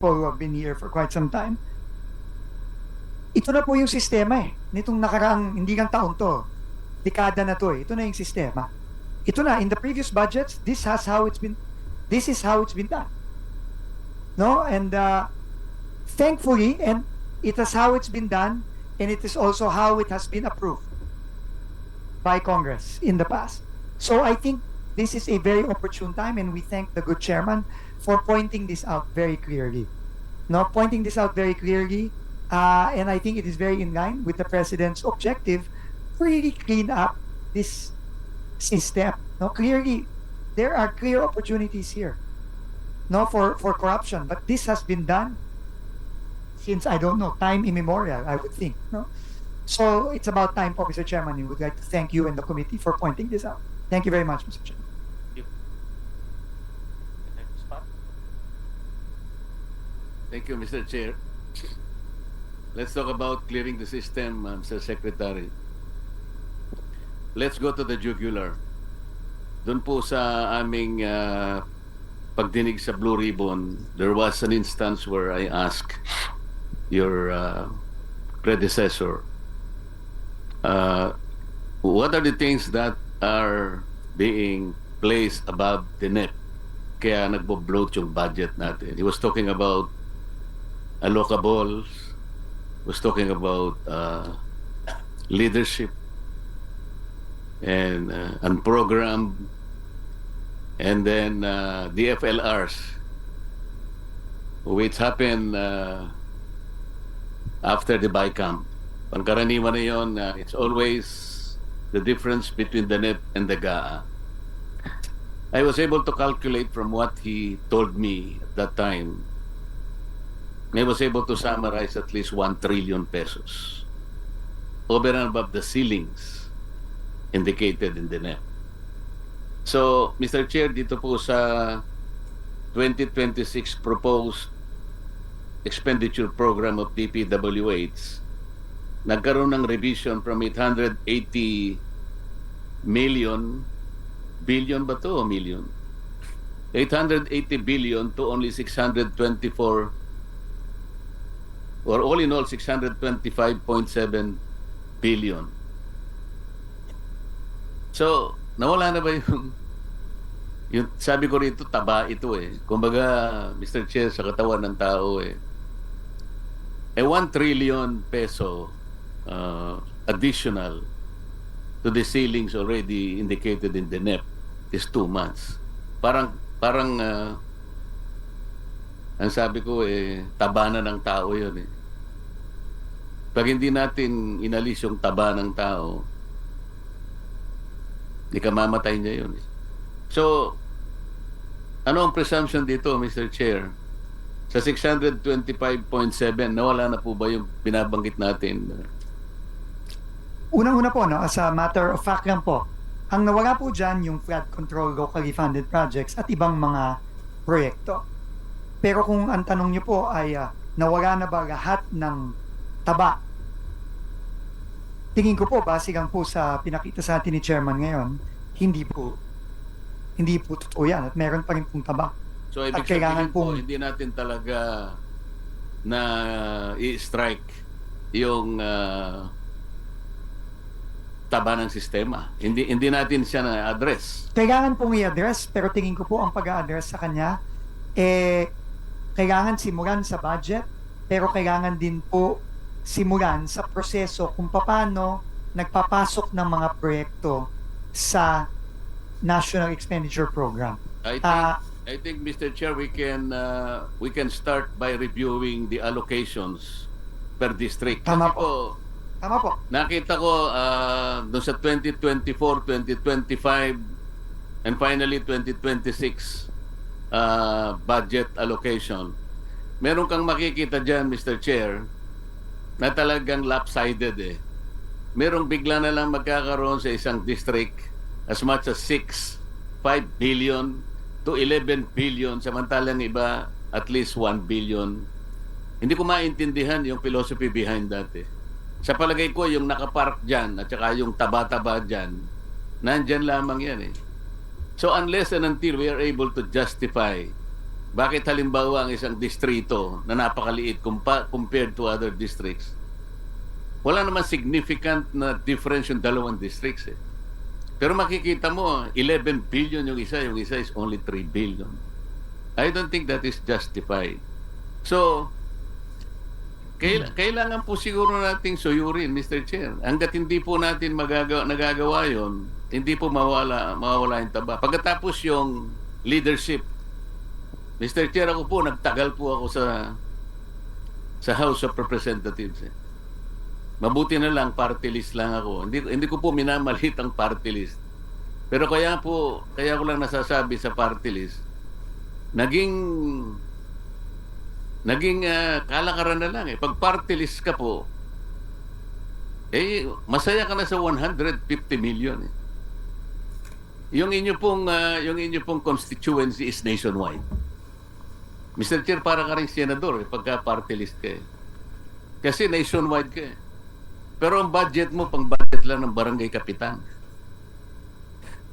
people who have been here for quite some time. Ito na po yung sistema eh. Nitong nakaraang, hindi lang taon to. Dekada na to eh. Ito na yung sistema. Ito na, in the previous budgets, this has how it's been, this is how it's been done. No? And uh, thankfully, and it is how it's been done, and it is also how it has been approved by Congress in the past. So I think this is a very opportune time, and we thank the good chairman for pointing this out very clearly. No, pointing this out very clearly, uh, and I think it is very in line with the president's objective really clean up this system. No, clearly, there are clear opportunities here. No, for for corruption, but this has been done since I don't know time immemorial. I would think. No, so it's about time, Mr. Chairman. We would like to thank you and the committee for pointing this out. Thank you very much, Mr. Chairman. Thank you, Mr. Chair. Let's talk about clearing the system, uh, Mr. Secretary. Let's go to the jugular. Doon po sa aming uh, pagdinig sa Blue Ribbon, there was an instance where I asked your uh, predecessor, uh, what are the things that are being placed above the net? Kaya nagbo-bloat yung budget natin. He was talking about allocables, was talking about uh, leadership and uh, unprogrammed, and then uh, the FLRs, which happened uh, after the BICAM. Pangkaraniwan na yun, uh, it's always the difference between the net and the GAA. I was able to calculate from what he told me at that time I was able to summarize at least 1 trillion pesos over and above the ceilings indicated in the net. So, Mr. Chair, dito po sa 2026 proposed expenditure program of DPWH, nagkaroon ng revision from 880 million, billion ba to million? 880 billion to only 624 or all in all 625.7 billion. So, nawala na ba yung yung sabi ko rito taba ito eh. Kumbaga, Mr. Chair sa katawan ng tao eh. Eh 1 trillion peso uh, additional to the ceilings already indicated in the NEP is 2 months. Parang parang uh, ang sabi ko eh, taba ng tao yun eh. Pag hindi natin inalis yung taba ng tao, di ka mamatay niya yun eh. So, ano ang presumption dito, Mr. Chair? Sa 625.7, nawala na po ba yung binabanggit natin? Unang-una po, no, as a matter of fact lang po, ang nawala po dyan yung flood control locally funded projects at ibang mga proyekto. Pero kung ang tanong niyo po ay ah, nawala na ba lahat ng taba? Tingin ko po, base lang po sa pinakita sa atin ni Chairman ngayon, hindi po. Hindi po totoo yan at meron pa rin pong taba. So, ibig At kailangan sabihin po, pong- hindi natin talaga na i-strike yung ah, taba ng sistema. Hindi hindi natin siya na-address. Kailangan pong i-address, pero tingin ko po ang pag-address sa kanya, eh, kailangan simulan sa budget, pero kailangan din po simulan sa proseso kung paano nagpapasok ng mga proyekto sa National Expenditure Program. I think Ah. I think Mr. Chair we can uh, we can start by reviewing the allocations per district. Tama Kasi po, Tama po. nakita ko uh, doon sa 2024, 2025 and finally 2026 uh, budget allocation. Meron kang makikita diyan Mr. Chair na talagang lopsided eh. Merong bigla na lang magkakaroon sa isang district as much as 6, 5 billion to 11 billion samantalang iba at least 1 billion. Hindi ko maintindihan yung philosophy behind that eh. Sa palagay ko, yung nakapark dyan at saka yung taba-taba dyan, nandyan lamang yan eh. So unless and until we are able to justify Bakit halimbawa ang isang distrito na napakaliit compa- compared to other districts, wala naman significant na difference yung dalawang districts eh. Pero makikita mo, 11 billion yung isa, yung isa is only 3 billion. I don't think that is justified. So, kail- kailangan po siguro nating suyurin, Mr. Chair. Hanggat hindi po natin magagawa, nagagawa yon, hindi po mawala, mawala yung taba. Pagkatapos yung leadership, Mr. Chair, ako po, nagtagal po ako sa sa House of Representatives. Eh. Mabuti na lang, party list lang ako. Hindi, hindi ko po minamalit ang party list. Pero kaya po, kaya ko lang nasasabi sa party list, naging naging ah, kalakaran na lang eh. Pag party list ka po, eh, masaya ka na sa 150 million eh. Yung inyo pong, ah, yung inyo pong constituency is nationwide. Mr. Chair, para ka rin senador eh, pagka party list ka eh. Kasi nationwide ka eh. Pero ang budget mo, pang budget lang ng barangay kapitan.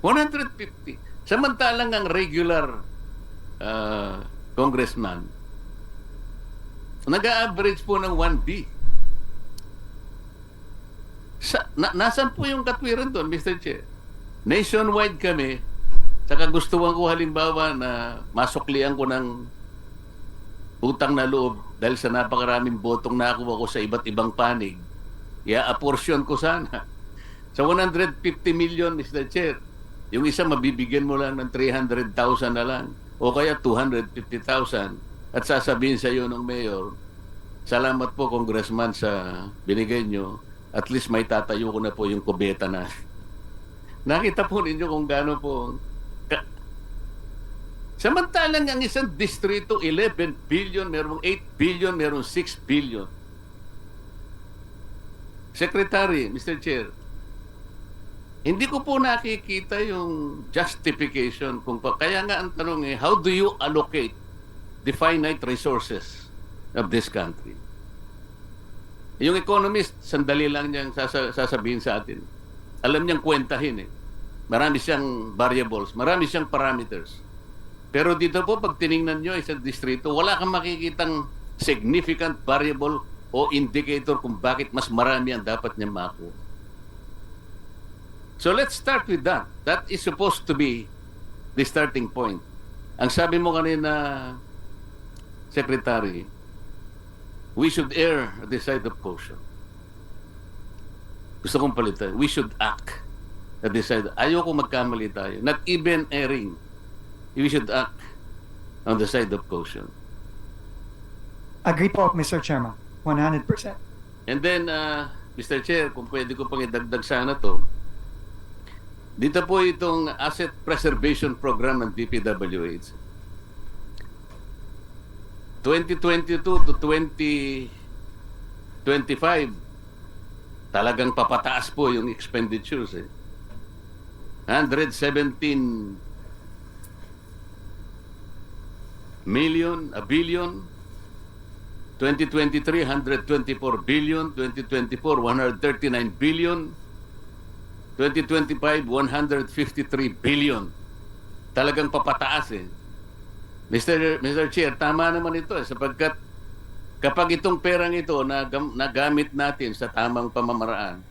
150. Samantalang ang regular ah, congressman, nag-average po ng 1B. Sa, na, nasan po yung katwiran doon, Mr. Chair? Nationwide kami, saka gustuhan ko halimbawa na masuklian ko ng utang na loob dahil sa napakaraming botong nakuha ko sa iba't ibang panig, i-apportion ko sana. Sa 150 million, Mr. Chair, yung isa mabibigyan mo lang ng 300,000 na lang o kaya 250,000 at sasabihin sa iyo ng mayor, salamat po congressman sa binigay nyo, at least may tatayo ko na po yung kubeta na. Nakita po ninyo kung gaano po ka- Samantalang ang isang distrito, 11 billion, merong 8 billion, merong 6 billion. Secretary, Mr. Chair, hindi ko po nakikita yung justification kung pa, kaya nga ang tanong eh, how do you allocate the finite resources of this country? Yung economist, sandali lang niyang sasa- sasabihin sa atin. Alam niyang kwentahin eh. Marami siyang variables, marami siyang parameters. Pero dito po, pag tiningnan nyo isang distrito, wala kang makikitang significant variable o indicator kung bakit mas marami ang dapat niya makuha. So let's start with that. That is supposed to be the starting point. Ang sabi mo kanina, Secretary, we should err at the side of caution. Gusto kong palitan. We should act the side. Ayoko magkamali tayo. Not even erring. We should act on the side of caution. Agree po, Mr. Chairman. 100%. And then, uh, Mr. Chair, kung pwede ko pang idagdag sana to, dito po itong Asset Preservation Program ng DPWH. 2022 to 2025, talagang papataas po yung expenditures. Eh. 117 million, a billion, 2023, 124 billion. 2024, 139 billion. 2025, 153 billion. Talagang papataas eh. Mr. Mr. Chair, tama naman ito eh, sapagkat kapag itong perang ito nagam, nagamit natin sa tamang pamamaraan,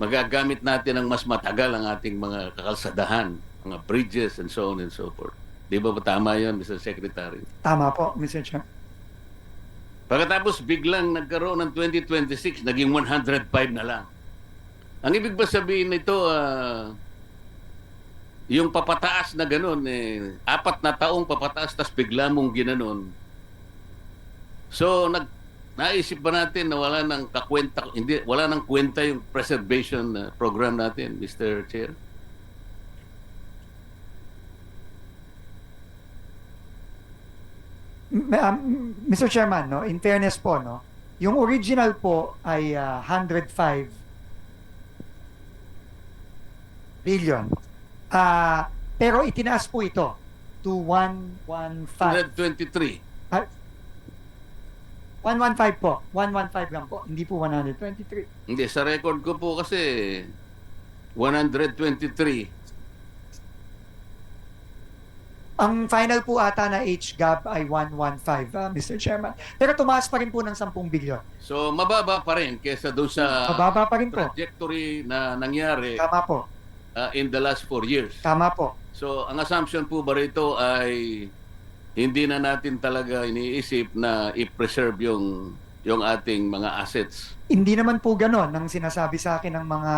magagamit natin ng mas matagal ang ating mga kakalsadahan, mga bridges and so on and so forth. Di ba ba tama yun, Mr. Secretary? Tama po, Mr. Chair. Pagkatapos biglang nagkaroon ng 2026, naging 105 na lang. Ang ibig ba sabihin nito, ah, yung papataas na ganun, eh, apat na taong papataas, tas bigla mong ginanon. So, nag, naisip ba natin na wala nang kakwenta, hindi, wala nang kwenta yung preservation ah, program natin, Mr. Chair? Um, Mr. Chairman, no, in fairness po, no, yung original po ay ah, 105 billion. Ah, pero itinaas po ito to 115. 123. Ah, 115 po. 115 lang po. Hindi po 123. Hindi, sa record ko po kasi 123. Ang final po ata na HGAB ay 115, ah, Mr. Chairman. Pero tumaas pa rin po ng 10 bilyon. So mababa pa rin kesa doon sa Mababa pa rin po. trajectory na nangyari Tama po. uh, in the last four years. Tama po. So ang assumption po ba rito ay hindi na natin talaga iniisip na i-preserve yung yung ating mga assets. Hindi naman po ganon ang sinasabi sa akin ng mga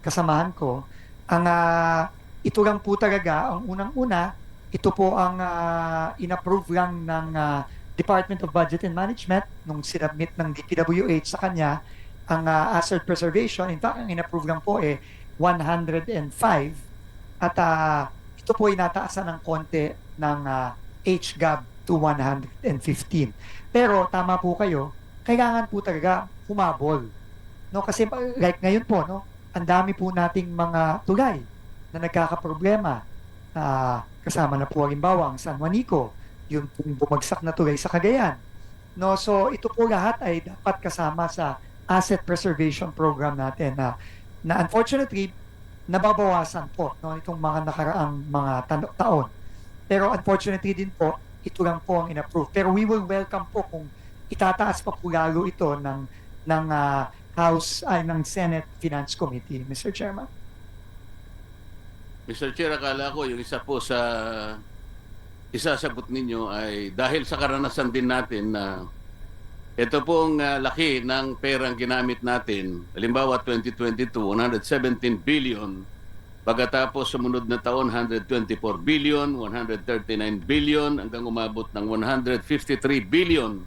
kasamahan ko. Ang ah, ito lang po talaga, ang unang-una, ito po ang ah, inapprove lang ng ah, Department of Budget and Management nung sinubmit ng DPWH sa kanya ang ah, asset preservation. In fact, ang inapprove lang po eh 105 at ah, ito po ay nataasan ng konti ng ah, HGAB to 115. Pero tama po kayo, kailangan po talaga humabol. No, kasi like ngayon po, no, ang dami po nating mga tulay na nagkakaproblema. Ah, kasama na po halimbawa ang San Juanico, yung bumagsak na tulay sa Cagayan. No, so ito po lahat ay dapat kasama sa asset preservation program natin na na unfortunately nababawasan po no itong mga nakaraang mga taon. Pero unfortunately din po ito lang po ang inapprove. Pero we will welcome po kung itataas pa po lalo ito ng ng ah, House ay ng Senate Finance Committee, Mr. Chairman. Mr. Chair, akala ko yung isa po sa isasagot ninyo ay dahil sa karanasan din natin na ito pong ah, laki ng perang ginamit natin. Halimbawa 2022, 117 billion. Pagkatapos sumunod na taon, 124 billion, 139 billion, hanggang umabot ng 153 billion.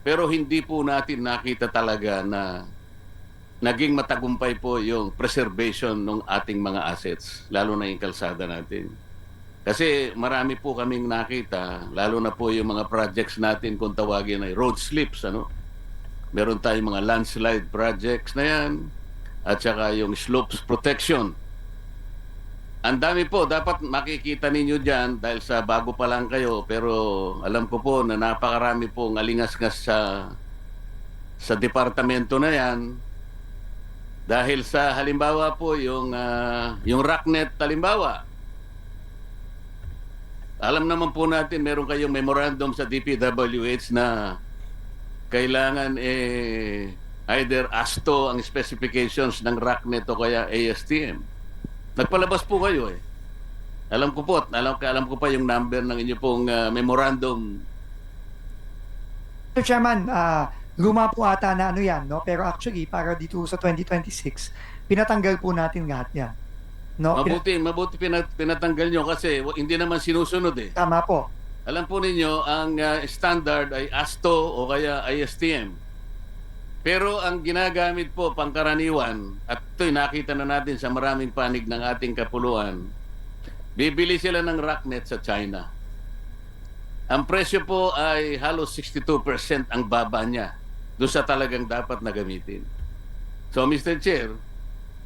Pero hindi po natin nakita talaga na naging matagumpay po yung preservation ng ating mga assets, lalo na yung kalsada natin. Kasi marami po kaming nakita, lalo na po yung mga projects natin kung tawagin ay road slips, ano? Meron tayong mga landslide projects na yan, at saka yung slopes protection. Ang dami po, dapat makikita ninyo dyan dahil sa bago pa lang kayo, pero alam ko po na napakarami pong alingas-ngas sa sa departamento na yan, dahil sa halimbawa po yung ah, yung rocknet halimbawa. Alam naman po natin meron kayong memorandum sa DPWH na kailangan eh either ASTO ang specifications ng rocknet o kaya ASTM. Nagpalabas po kayo eh. Alam ko po, alam, alam ko pa yung number ng inyo pong ah, memorandum. Mr. Chairman, ah, luma po ata na ano yan, no? Pero actually, para dito sa 2026, pinatanggal po natin lahat yan. No? Mabuti, mabuti pinat- pinatanggal nyo kasi hindi naman sinusunod eh. Tama po. Alam po ninyo, ang uh, standard ay ASTO o kaya ISTM. Pero ang ginagamit po pangkaraniwan, at ito'y nakita na natin sa maraming panig ng ating kapuluan, bibili sila ng rocknet sa China. Ang presyo po ay halos 62% ang baba niya doon sa talagang dapat na gamitin. So Mr. Chair,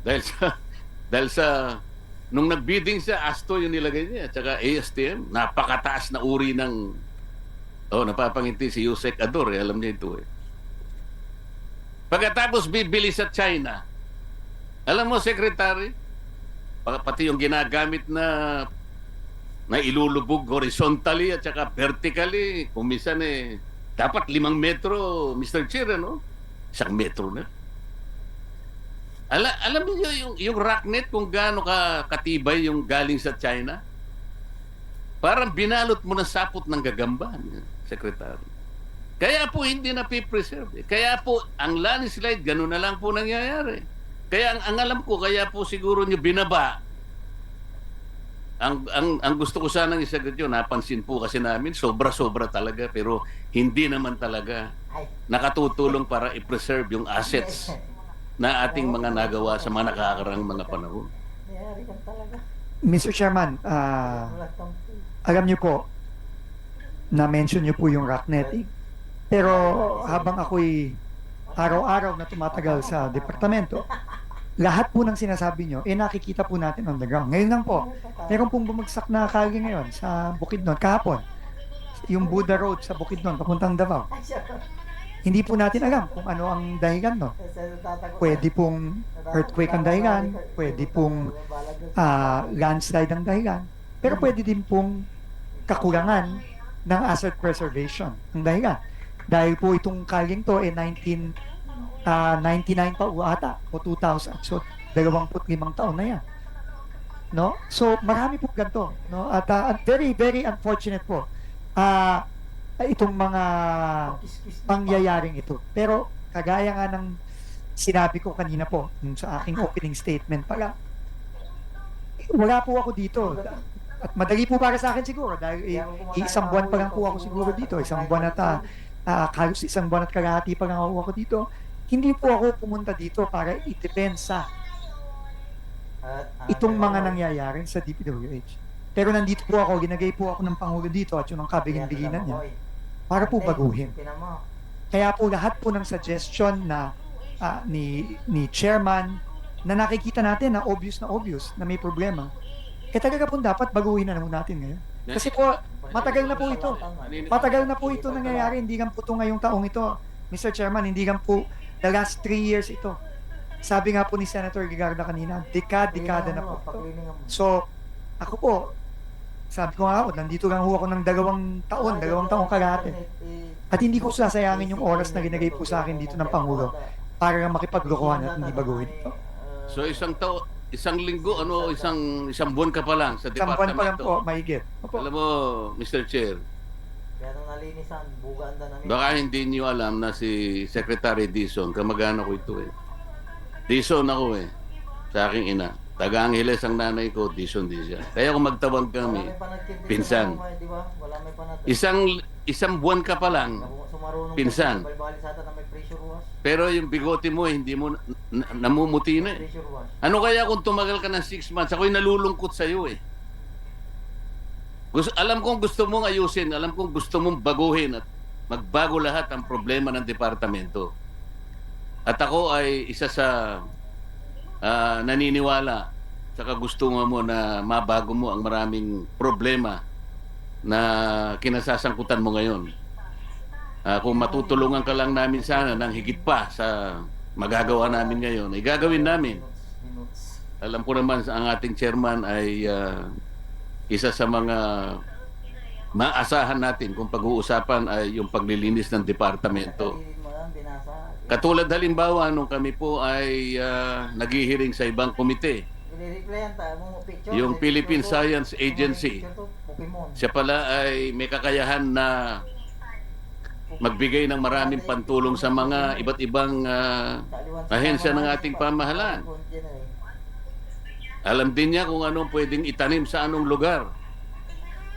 dahil sa dahil sa nung nagbidding siya, ASTO yung nilagay niya, at saka ASTM, napakataas na uri ng oh, napapangiti si Yusek Ador, eh, alam niya ito eh. Pagkatapos bibili sa China, alam mo, Secretary, pa- pati yung ginagamit na na ilulubog horizontally at saka vertically, kung minsan eh, dapat limang metro, Mr. Chair, ano? Isang metro na. Ala, alam niyo yung, yung rocknet kung gaano ka katibay yung galing sa China? Parang binalot mo ng sapot ng gagamba, Secretary. Kaya po hindi na preserve. Kaya po ang landslide, gano'n na lang po nangyayari. Kaya ang, ang alam ko, kaya po siguro nyo binaba. Ang, ang, ang gusto ko sanang isagot yun, napansin po kasi namin, sobra-sobra talaga, pero hindi naman talaga nakatutulong para i-preserve yung assets na ating mga nagawa sa mga nakakarang mga panahon. Mayari ka talaga. Mr. Chairman, ah, kang alam niyo po, na-mention niyo po yung rocknetting. Pero habang ako'y araw-araw na tumatagal sa departamento, lahat po ng sinasabi niyo, eh nakikita po natin on the ground. Ngayon lang po, meron pong bumagsak na kalye ngayon sa Bukidnon, kahapon. Yung Buddha Road sa Bukidnon, papuntang Davao. Hindi po natin alam kung ano ang dahilan no. Pwede pong earthquake ang dahilan, pwede pong ah, landslide ang dahilan, pero pwede din pong kakulangan ng asset preservation. Ang dahilan. Dahil po itong kalyeng to eh 19 ah, 99 pa o ata o 2000. So 25 taon na yan. No? So marami po ganito, no? At ah, very very unfortunate po. Ah itong mga pangyayaring ito. Pero kagaya nga ng sinabi ko kanina po sa aking opening statement pala, wala po ako dito. At madali po para sa akin siguro dahil eh, isang buwan pa lang po ako siguro dito. Isang buwan at ah, ah, halos isang buwan at kalahati pa lang ako dito. Hindi po ako pumunta dito para i-depensa itong mga nangyayari sa DPWH. Pero nandito po ako, ginagay po ako ng Pangulo dito at yung ang kabiling-biginan niya para po baguhin. Kaya po lahat po ng suggestion na ah, ni ni chairman na nakikita natin na obvious na obvious na may problema, eh talaga po dapat baguhin na naman natin ngayon. Kasi po, matagal na po ito. Matagal na po ito nangyayari, hindi lang po ito ngayong taong ito. Mr. Chairman, hindi lang po the last three years ito. Sabi nga po ni Senator Gigarda kanina, dekad-dekada na po ito. So, ako po, sabi ko nga ako, nandito lang ho ako ng dalawang taon, dalawang taong kalahati. At hindi ko sasayangin yung oras na ginagay po sa akin dito ng Pangulo para lang makipaglokohan at hindi baguhin ito. So isang tao, isang linggo, ano, isang isang buwan ka pa lang sa Isang buwan pa lang po, mahigit. Opo. Alam mo, Mr. Chair, Kaya nung nalinisan, bugaan na namin. baka hindi niyo alam na si Secretary Dizon, kamag-anak ko ito eh. Dizon ako eh, sa aking ina. Taga Angeles ang nanay ko, Dizon din siya. Kaya kung magtawag kami, may pinsan. sa mga, di ba? Wala may panat. isang isang buwan ka pa lang, Sumarunong pinsan. Balbali sa atin na may pressure wash. Pero yung bigote mo, hindi mo na- na- namumuti na eh. Ano kaya kung tumagal ka ng 6 months? Ako'y nalulungkot sa'yo eh. Gusto, alam kong gusto mong ayusin, alam kong gusto mong baguhin at magbago lahat ang problema ng departamento. At ako ay isa sa ah, naniniwala sa kagustuhan mo na mabago mo ang maraming problema na kinasasangkutan mo ngayon. Ah, kung matutulungan ka lang namin sana ng higit pa sa magagawa namin ngayon, ay gagawin namin. Alam ko naman ang ating chairman ay ah, isa sa mga maasahan natin kung pag-uusapan ay yung paglilinis ng departamento. Katulad halimbawa nung kami po ay ah, naghihiring sa ibang komite. Yung Philippine. Science Agency. Siya pala ay may kakayahan na magbigay ng maraming pantulong sa mga iba't ibang sa ahensya ng ating pamahalaan. Alam din niya kung anong pwedeng itanim sa anong lugar.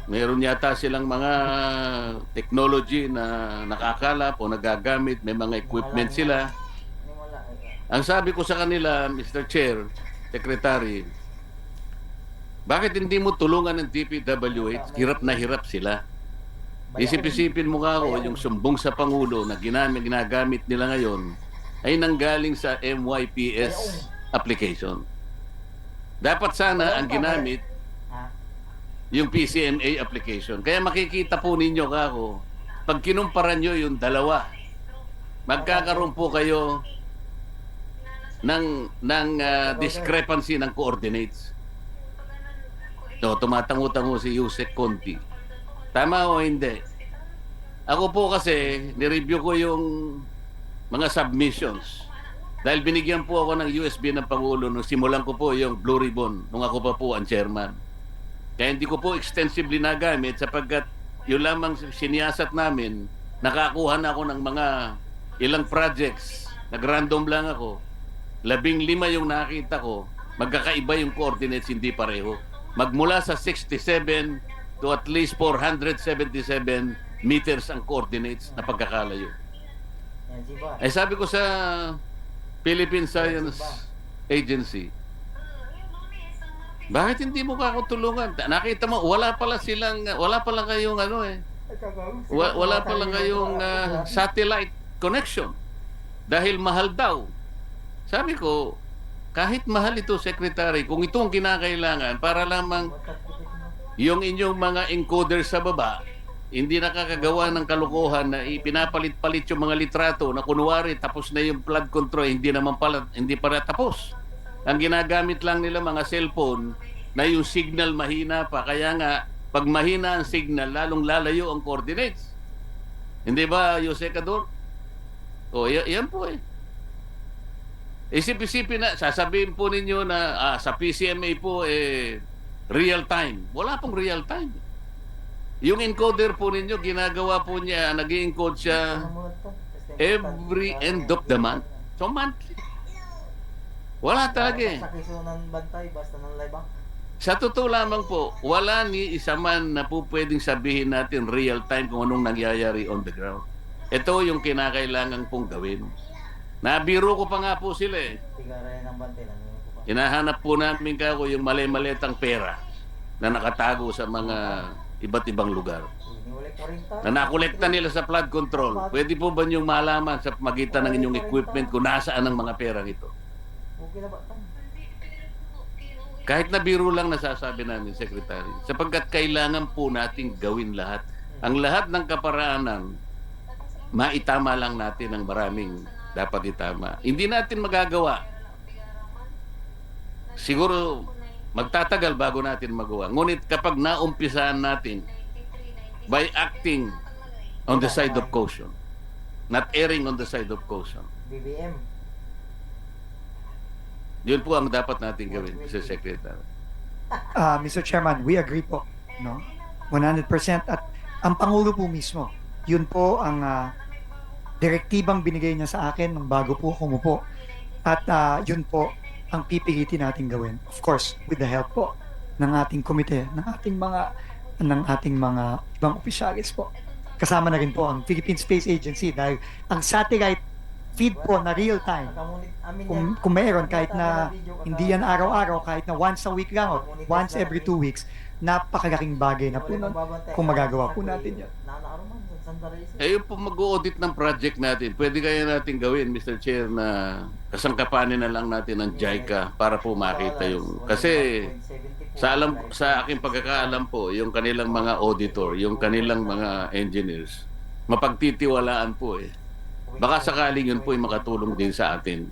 Meron yata silang mga technology na nakakalap o nagagamit, may mga equipment sila. Ang sabi ko sa kanila, Mr. Chair, Secretary, bakit hindi mo tulungan ng DPWH? Hirap na hirap sila. Isip-isipin mo nga ako, yung sumbong sa Pangulo na ginamit, ginagamit nila ngayon ay nanggaling sa MYPS application. Dapat sana ang ginamit yung PCMA application. Kaya makikita po ninyo kako, pag kinumpara nyo yung dalawa, magkakaroon po kayo ng, ng ah, discrepancy ng coordinates. No, tumatango-tango si Yusek Conti. Tama o hindi? Ako po kasi, nireview ko yung mga submissions. Dahil binigyan po ako ng USB ng Pangulo nung simulan ko po yung Blue Ribbon nung ako pa po ang chairman. Kaya hindi ko po extensively nagamit sapagkat yun lamang siniyasat namin, nakakuha na ako ng mga ilang projects. Nag-random lang ako. Labing lima yung nakita ko, magkakaiba yung coordinates, hindi pareho. Magmula sa 67 to at least 477 meters ang coordinates na pagkakalayo. Ay sabi ko sa Philippine Science Agency, bakit hindi mo ka ako tulungan? Ta- Nakita mo, wala pala silang, wala pala kayong ano eh, wa- wala pala kayong ah, satellite connection. Dahil mahal daw. Sabi ko, kahit mahal ito, Secretary, kung ito ang kinakailangan para lamang yung inyong mga encoder sa baba, hindi nakakagawa ng kalokohan na ipinapalit-palit yung mga litrato na kunwari tapos na yung flood control, hindi naman pala, hindi pala tapos. Ang ginagamit lang nila mga cellphone na yung signal mahina pa. Kaya nga, Pag mahina ang signal, lalong lalayo ang coordinates. Hindi ba, Jose Cador? O, y- yan po eh. Isip-isipin na, sasabihin po ninyo na ah, sa PCMA po eh, real time. Wala pong real time. Yung encoder po ninyo, ginagawa po niya, nag encode siya every end of the month. So monthly. Wala talaga eh. Sa kisunan bantay, basta ng ah. Sa totoo lamang po, wala ni isa man na po pwedeng sabihin natin real time kung anong nangyayari on the ground. Ito yung kinakailangan pong gawin. Nabiro ko pa nga po sila eh. Tigara ng bantay lang. Hinahanap po namin kako yung mali-malitang pera na nakatago sa mga iba't ibang lugar. Iniwalay 40. Na nakolekta nila sa flood control. Pwede po ba niyong malaman sa magitan ng inyong equipment kung nasaan ang mga perang ito? Kahit na biro lang nasasabi namin, Secretary, sapagkat kailangan po nating gawin lahat. Ang lahat ng kaparaanan, maitama lang natin ang maraming dapat itama. Hindi natin magagawa. Siguro magtatagal bago natin magawa. Ngunit kapag naumpisaan natin by acting on the side of caution, not erring on the side of caution, BBM. yun po ang dapat natin gawin, Mr. Secretary. Ah, Mr. Chairman, we agree po, no? 100% at ang pangulo po mismo, yun po ang ah, direktibang binigay niya sa akin nung bago po ako umupo. At ah, yun po ang pipilitin natin gawin. Of course, with the help po ng ating komite, ng ating mga ng ating mga ibang opisyalis po. Kasama na rin po ang Philippine Space Agency dahil ang satellite feed po na real time kung, kung mayroon kahit na hindi yan araw-araw kahit na once a week lang o once every two weeks napakalaking bagay na po nun kung magagawa po natin yan. Eh, yung po mag-audit ng project natin, pwede kaya natin gawin, Mr. Chair, na kasangkapanin na lang natin ng JICA para po makita yung... Kasi sa alam sa aking pagkakaalam po, yung kanilang mga auditor, yung kanilang mga engineers, mapagtitiwalaan po eh. Baka sakaling yun po ay makatulong din sa atin.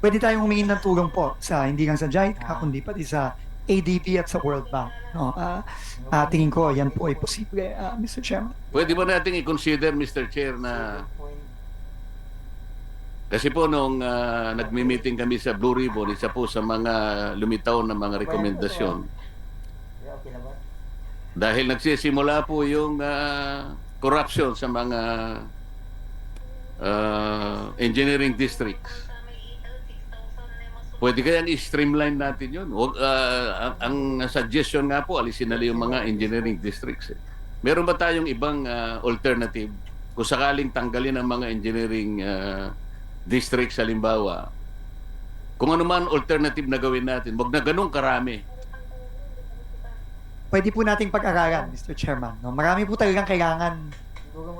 Pwede tayong humingi ng tulong po sa hindi lang sa JICA kundi pati sa ADB at sa World Bank. No? Ah, ah, tingin ko yan po ay posible, ah, Mr. Chairman. Pwede ba nating i-consider, Mr. Chair, na... Kasi po nung ah, nagmi-meeting kami sa Blue Ribbon, isa po sa mga lumitaw na mga rekomendasyon? Dahil nagsisimula po yung ah, corruption sa mga ah, engineering districts. Pwede kayang i-streamline natin yun. Ah, ang, ang suggestion nga po, alisin na lang yung mga engineering districts. Eh. Meron ba tayong ibang ah, alternative? Kung sakaling tanggalin ang mga engineering ah, districts, halimbawa, kung ano man alternative na gawin natin, wag na ganun karami. Pwede po nating pag-aralan, Mr. Chairman. No? Marami po talagang kailangan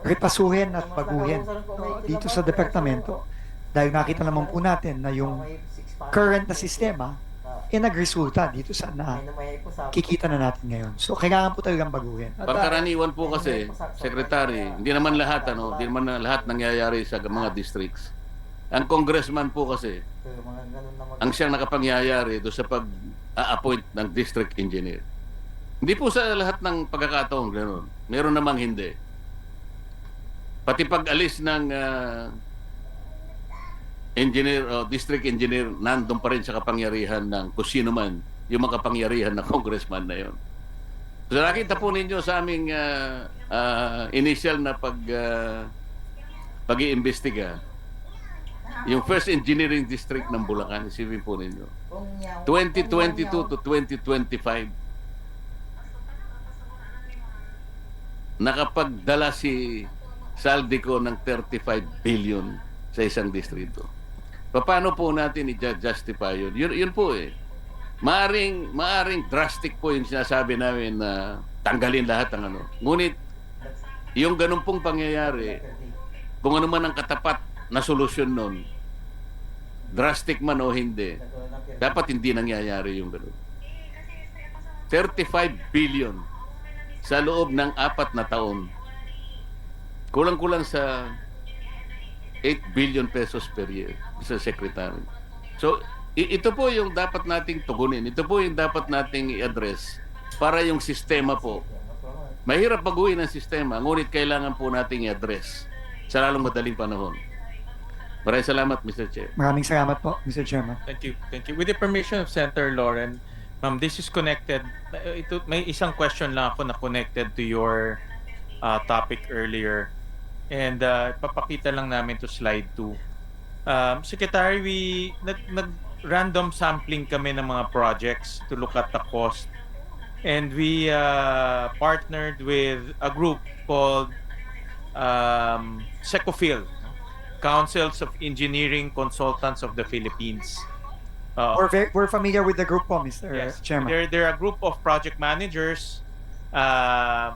repasuhin at baguhin no, dito sa departamento. Dahil nakita naman po natin na yung current na sistema eh nagresulta dito sa na kikita na natin ngayon. So kailangan po talagang baguhin. At, Pangkaraniwan po kasi, Secretary, hindi naman lahat, ano, hindi naman na lahat nangyayari sa mga districts. Ang congressman po kasi, ang siyang nakapangyayari do sa pag-a-appoint ng district engineer. Hindi po sa lahat ng pagkakataon ganoon. Meron namang hindi. Pati pag-alis ng ah, engineer o district engineer, nandun pa rin sa kapangyarihan ng kung sino man yung makapangyarihan ng congressman na yon. So nakita po ninyo sa aming ah, ah, initial na pag ah, pag-iimbestiga, yung first engineering district ng Bulacan, isipin po ninyo. 2022 to 2025 nakapagdala si Saldico ng 35 billion sa isang distrito. Paano po natin i-justify yun? Yun, yun po eh. Maaring, maaring drastic po yung sinasabi namin na tanggalin lahat ng ano. Ngunit, yung ganun pong pangyayari, kung ano man ang katapat na solusyon nun, drastic man o hindi, dapat hindi nangyayari yung ganun. 35 billion sa loob ng apat na taon. Kulang-kulang sa 8 billion pesos per year, Mr. Secretary. So, ito po yung dapat nating tugunin. Ito po yung dapat nating i-address para yung sistema po. Mahirap baguhin ang sistema, ngunit kailangan po nating i-address sa lalong madaling panahon. Maraming salamat, Mr. Chair. Maraming salamat po, Mr. Chairman. Thank you. Thank you. With the permission of Senator Lauren, ma'am, this is connected. Ito, may isang question lang ako na connected to your uh, topic earlier. And uh, papakita lang namin to slide 2. Um, Secretary, we nag, nag random sampling kami ng mga projects to look at the cost. And we uh, partnered with a group called um, Secofil, Councils of Engineering Consultants of the Philippines. Uh, We're, we're familiar with the group po, Mr. Yes. Chairman. They're, they're a group of project managers uh,